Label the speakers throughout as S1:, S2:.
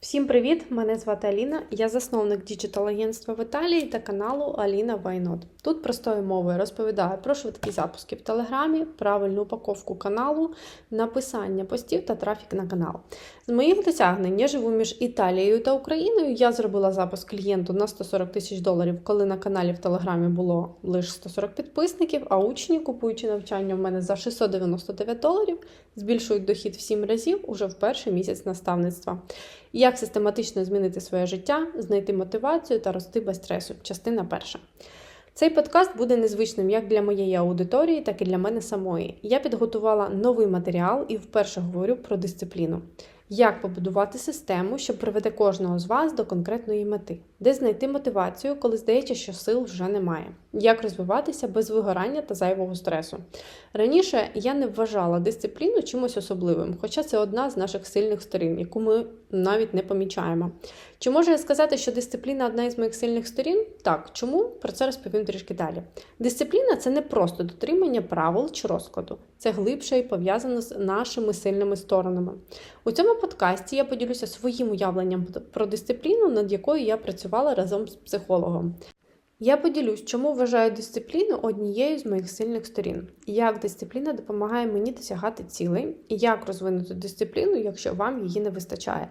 S1: Всім привіт! Мене звати Аліна. Я засновник діджитал-агентства в Італії та каналу Аліна Вайнот. Тут простою мовою розповідаю про швидкі запуски в Телеграмі, правильну упаковку каналу, написання постів та трафік на канал. З моїх досягнень я живу між Італією та Україною. Я зробила запуск клієнту на 140 тисяч доларів, коли на каналі в Телеграмі було лише 140 підписників, а учні, купуючи навчання в мене за 699 доларів, збільшують дохід в 7 разів уже в перший місяць наставництва. Як систематично змінити своє життя, знайти мотивацію та рости без стресу. Частина перша. Цей подкаст буде незвичним як для моєї аудиторії, так і для мене самої. Я підготувала новий матеріал і вперше говорю про дисципліну. Як побудувати систему, що приведе кожного з вас до конкретної мети, де знайти мотивацію, коли здається, що сил вже немає, як розвиватися без вигорання та зайвого стресу. Раніше я не вважала дисципліну чимось особливим, хоча це одна з наших сильних сторін, яку ми навіть не помічаємо. Чи можу я сказати, що дисципліна одна із моїх сильних сторін? Так, чому? Про це розповім трішки далі. Дисципліна це не просто дотримання правил чи розкладу, це глибше і пов'язано з нашими сильними сторонами. У цьому подкасті я поділюся своїм уявленням про дисципліну, над якою я працювала разом з психологом. Я поділюсь, чому вважаю дисципліну однією з моїх сильних сторін, як дисципліна допомагає мені досягати цілей, і як розвинути дисципліну, якщо вам її не вистачає.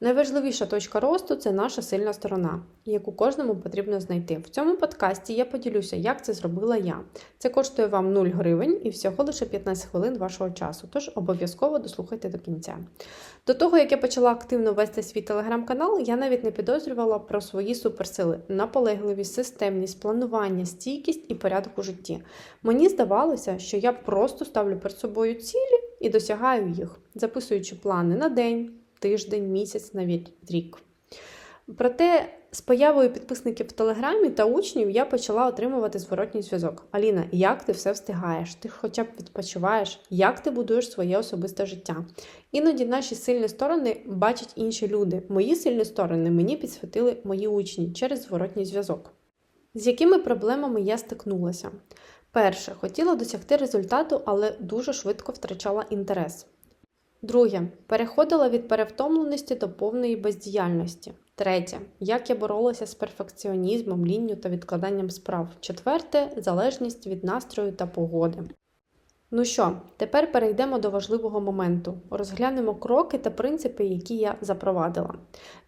S1: Найважливіша точка росту це наша сильна сторона, яку кожному потрібно знайти. В цьому подкасті я поділюся, як це зробила я. Це коштує вам 0 гривень і всього лише 15 хвилин вашого часу, тож обов'язково дослухайте до кінця. До того, як я почала активно вести свій телеграм-канал, я навіть не підозрювала про свої суперсили, наполегливість, системність, планування, стійкість і порядок у житті. Мені здавалося, що я просто ставлю перед собою цілі і досягаю їх, записуючи плани на день, тиждень, місяць, навіть рік. Проте з появою підписників в Телеграмі та учнів я почала отримувати зворотній зв'язок. Аліна, як ти все встигаєш? Ти хоча б відпочиваєш, як ти будуєш своє особисте життя? Іноді наші сильні сторони бачать інші люди. Мої сильні сторони мені підсвітили мої учні через зворотній зв'язок. З якими проблемами я стикнулася? Перше, хотіла досягти результату, але дуже швидко втрачала інтерес. Друге, переходила від перевтомленості до повної бездіяльності. Третє, як я боролася з перфекціонізмом, лінню та відкладанням справ. Четверте залежність від настрою та погоди. Ну що, тепер перейдемо до важливого моменту. Розглянемо кроки та принципи, які я запровадила.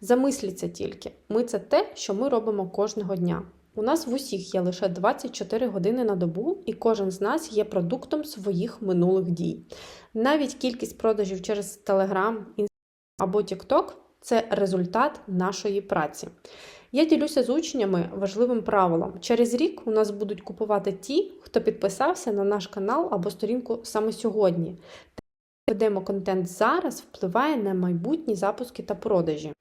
S1: Замисліться тільки, ми це те, що ми робимо кожного дня. У нас в усіх є лише 24 години на добу, і кожен з нас є продуктом своїх минулих дій. Навіть кількість продажів через Telegram, Instagram або TikTok – це результат нашої праці. Я ділюся з учнями важливим правилом. Через рік у нас будуть купувати ті, хто підписався на наш канал або сторінку саме сьогодні. Ведемо контент зараз впливає на майбутні запуски та продажі.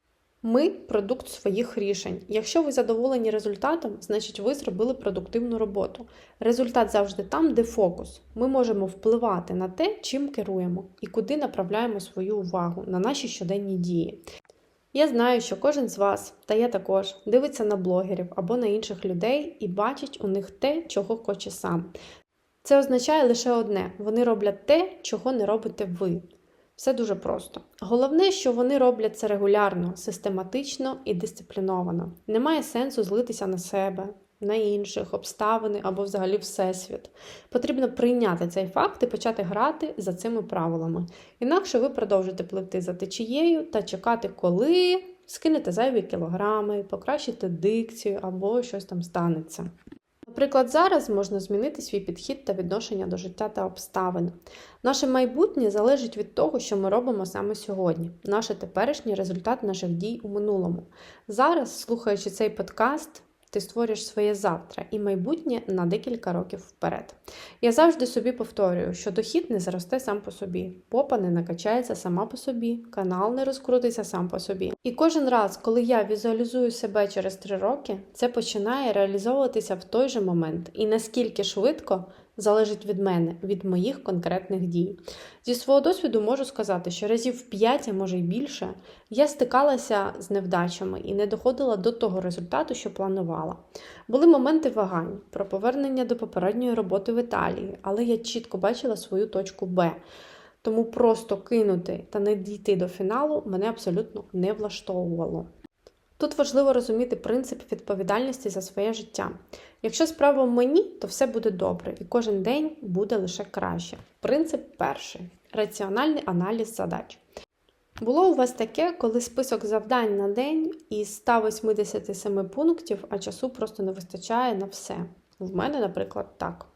S1: Ми продукт своїх рішень. Якщо ви задоволені результатом, значить ви зробили продуктивну роботу. Результат завжди там, де фокус. Ми можемо впливати на те, чим керуємо і куди направляємо свою увагу на наші щоденні дії. Я знаю, що кожен з вас, та я також, дивиться на блогерів або на інших людей і бачить у них те, чого хоче сам. Це означає лише одне: вони роблять те, чого не робите ви. Все дуже просто. Головне, що вони роблять це регулярно, систематично і дисципліновано. Немає сенсу злитися на себе, на інших, обставини або взагалі всесвіт. Потрібно прийняти цей факт і почати грати за цими правилами. Інакше ви продовжите пливти за течією та чекати, коли скинете зайві кілограми, покращите дикцію або щось там станеться. Наприклад, зараз можна змінити свій підхід та відношення до життя та обставин. Наше майбутнє залежить від того, що ми робимо саме сьогодні, наше теперішній результат наших дій у минулому. Зараз, слухаючи цей подкаст, ти створюєш своє завтра і майбутнє на декілька років вперед. Я завжди собі повторюю, що дохід не зросте сам по собі, попа не накачається сама по собі, канал не розкрутиться сам по собі. І кожен раз, коли я візуалізую себе через три роки, це починає реалізовуватися в той же момент. І наскільки швидко залежить від мене, від моїх конкретних дій. Зі свого досвіду можу сказати, що разів 5, а може й більше, я стикалася з невдачами і не доходила до того результату, що планувала. Були моменти вагань про повернення до попередньої роботи в Італії, але я чітко бачила свою точку Б. Тому просто кинути та не дійти до фіналу мене абсолютно не влаштовувало. Тут важливо розуміти принцип відповідальності за своє життя. Якщо справа в мені, то все буде добре, і кожен день буде лише краще. Принцип перший раціональний аналіз задач. Було у вас таке, коли список завдань на день із 187 пунктів, а часу просто не вистачає на все. В мене, наприклад, так.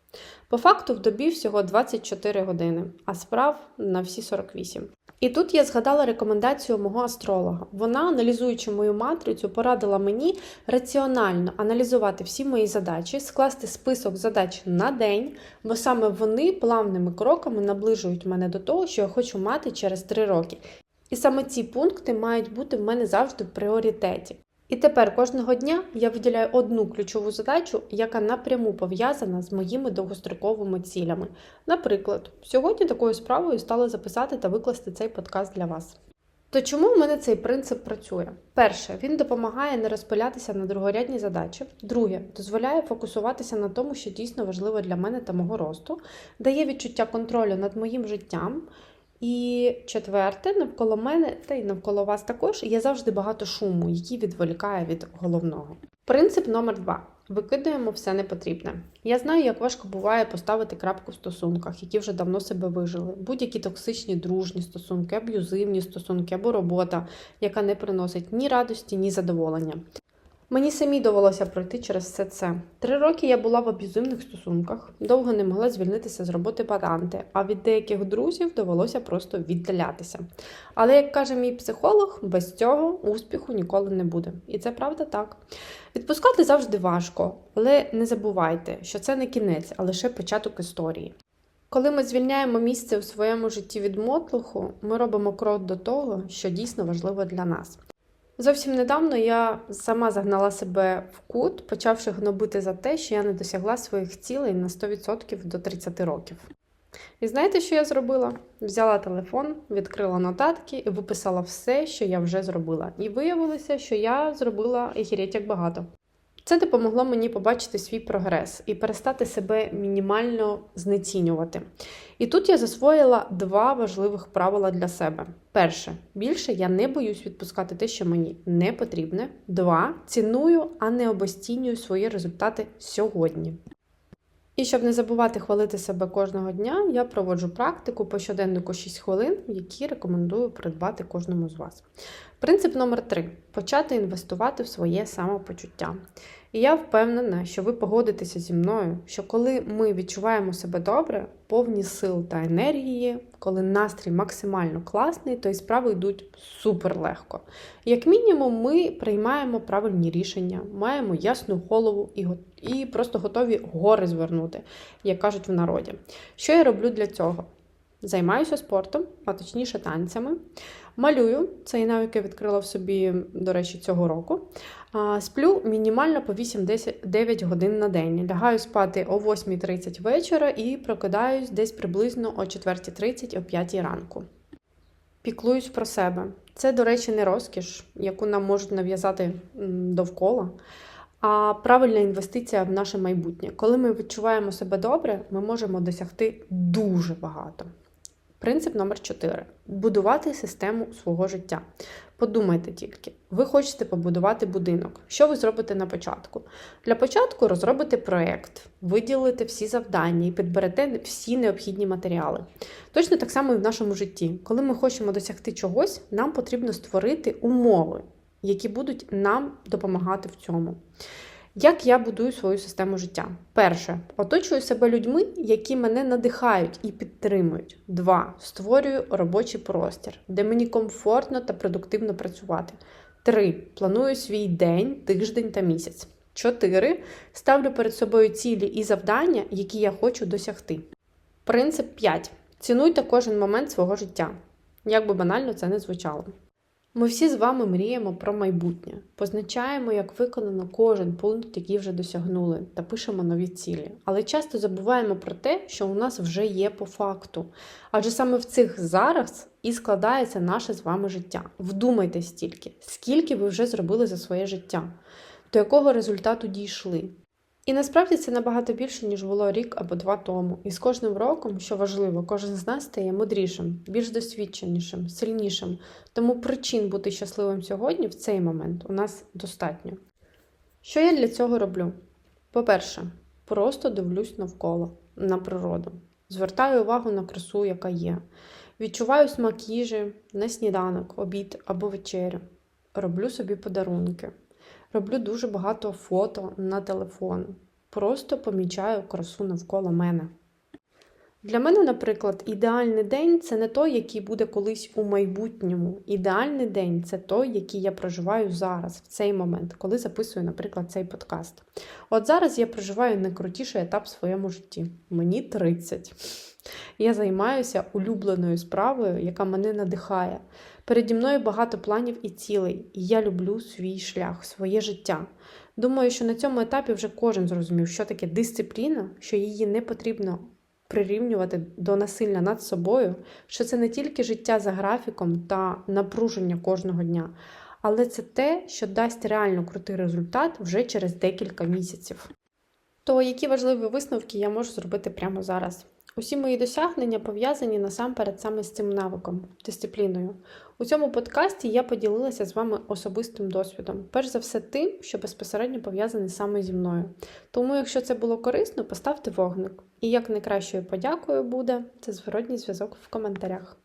S1: По факту в добі всього 24 години, а справ на всі 48. І тут я згадала рекомендацію мого астролога. Вона, аналізуючи мою матрицю, порадила мені раціонально аналізувати всі мої задачі, скласти список задач на день, бо саме вони плавними кроками наближують мене до того, що я хочу мати через 3 роки. І саме ці пункти мають бути в мене завжди в пріоритеті. І тепер кожного дня я виділяю одну ключову задачу, яка напряму пов'язана з моїми довгостроковими цілями. Наприклад, сьогодні такою справою стало записати та викласти цей подкаст для вас. То чому в мене цей принцип працює? Перше, він допомагає не розпилятися на другорядні задачі. Друге, дозволяє фокусуватися на тому, що дійсно важливо для мене та мого росту, дає відчуття контролю над моїм життям. І четверте, навколо мене, та й навколо вас також є завжди багато шуму, який відволікає від головного. Принцип номер два. Викидаємо все непотрібне. Я знаю, як важко буває поставити крапку в стосунках, які вже давно себе вижили. Будь-які токсичні дружні стосунки, аб'юзивні стосунки або робота, яка не приносить ні радості, ні задоволення. Мені самі довелося пройти через все це. Три роки я була в аб'юзивних стосунках, довго не могла звільнитися з роботи батанти, а від деяких друзів довелося просто віддалятися. Але, як каже мій психолог, без цього успіху ніколи не буде. І це правда так. Відпускати завжди важко, але не забувайте, що це не кінець, а лише початок історії. Коли ми звільняємо місце у своєму житті від мотлуху, ми робимо крок до того, що дійсно важливо для нас. Зовсім недавно я сама загнала себе в кут, почавши гнобити за те, що я не досягла своїх цілей на 100% до 30 років. І знаєте, що я зробила? Взяла телефон, відкрила нотатки і виписала все, що я вже зробила. І виявилося, що я зробила ехереть як багато. Це допомогло мені побачити свій прогрес і перестати себе мінімально знецінювати. І тут я засвоїла два важливих правила для себе. Перше, більше я не боюсь відпускати те, що мені не потрібне. Два, ціную, а не обостінюю свої результати сьогодні. І щоб не забувати хвалити себе кожного дня, я проводжу практику по щоденнику 6 хвилин, які рекомендую придбати кожному з вас. Принцип номер 3 почати інвестувати в своє самопочуття. І я впевнена, що ви погодитеся зі мною, що коли ми відчуваємо себе добре, повні сил та енергії, коли настрій максимально класний, то і справи йдуть супер легко. Як мінімум, ми приймаємо правильні рішення, маємо ясну голову і і просто готові гори звернути, як кажуть в народі. Що я роблю для цього? Займаюся спортом, а точніше танцями. Малюю, цей навик я відкрила в собі, до речі, цього року. Сплю мінімально по 8-9 годин на день. Лягаю спати о 8.30 вечора і прокидаюсь десь приблизно о 4.30 о 5 ранку. Піклуюсь про себе. Це, до речі, не розкіш, яку нам можуть нав'язати довкола, а правильна інвестиція в наше майбутнє. Коли ми відчуваємо себе добре, ми можемо досягти дуже багато. Принцип номер 4. Будувати систему свого життя. Подумайте тільки, ви хочете побудувати будинок. Що ви зробите на початку? Для початку розробите проєкт, виділите всі завдання і підберете всі необхідні матеріали. Точно так само і в нашому житті. Коли ми хочемо досягти чогось, нам потрібно створити умови, які будуть нам допомагати в цьому. Як я будую свою систему життя? Перше, оточую себе людьми, які мене надихають і підтримують. Два. Створюю робочий простір, де мені комфортно та продуктивно працювати. Три. Планую свій день, тиждень та місяць. Чотири. Ставлю перед собою цілі і завдання, які я хочу досягти. Принцип 5. Цінуйте кожен момент свого життя. Як би банально це не звучало. Ми всі з вами мріємо про майбутнє, позначаємо, як виконано кожен пункт, який вже досягнули, та пишемо нові цілі. Але часто забуваємо про те, що у нас вже є по факту. Адже саме в цих зараз і складається наше з вами життя. Вдумайтесь стільки, скільки ви вже зробили за своє життя, до якого результату дійшли. І насправді це набагато більше, ніж було рік або два тому. І з кожним роком, що важливо, кожен з нас стає мудрішим, більш досвідченішим, сильнішим. Тому причин бути щасливим сьогодні в цей момент у нас достатньо. Що я для цього роблю? По-перше, просто дивлюсь навколо на природу, звертаю увагу на красу, яка є. Відчуваю смак їжі на сніданок, обід або вечерю. Роблю собі подарунки. Роблю дуже багато фото на телефон. Просто помічаю красу навколо мене. Для мене, наприклад, ідеальний день це не той, який буде колись у майбутньому. Ідеальний день це той, який я проживаю зараз, в цей момент, коли записую, наприклад, цей подкаст. От зараз я проживаю найкрутіший етап в своєму житті. Мені 30. Я займаюся улюбленою справою, яка мене надихає. Переді мною багато планів і цілей, і я люблю свій шлях, своє життя. Думаю, що на цьому етапі вже кожен зрозумів, що таке дисципліна, що її не потрібно прирівнювати до насилля над собою, що це не тільки життя за графіком та напруження кожного дня, але це те, що дасть реально крутий результат вже через декілька місяців. То які важливі висновки я можу зробити прямо зараз? Усі мої досягнення пов'язані насамперед саме з цим навиком, дисципліною. У цьому подкасті я поділилася з вами особистим досвідом, перш за все тим, що безпосередньо пов'язаний саме зі мною. Тому, якщо це було корисно, поставте вогник. І як найкращою подякою буде це зворотній зв'язок в коментарях.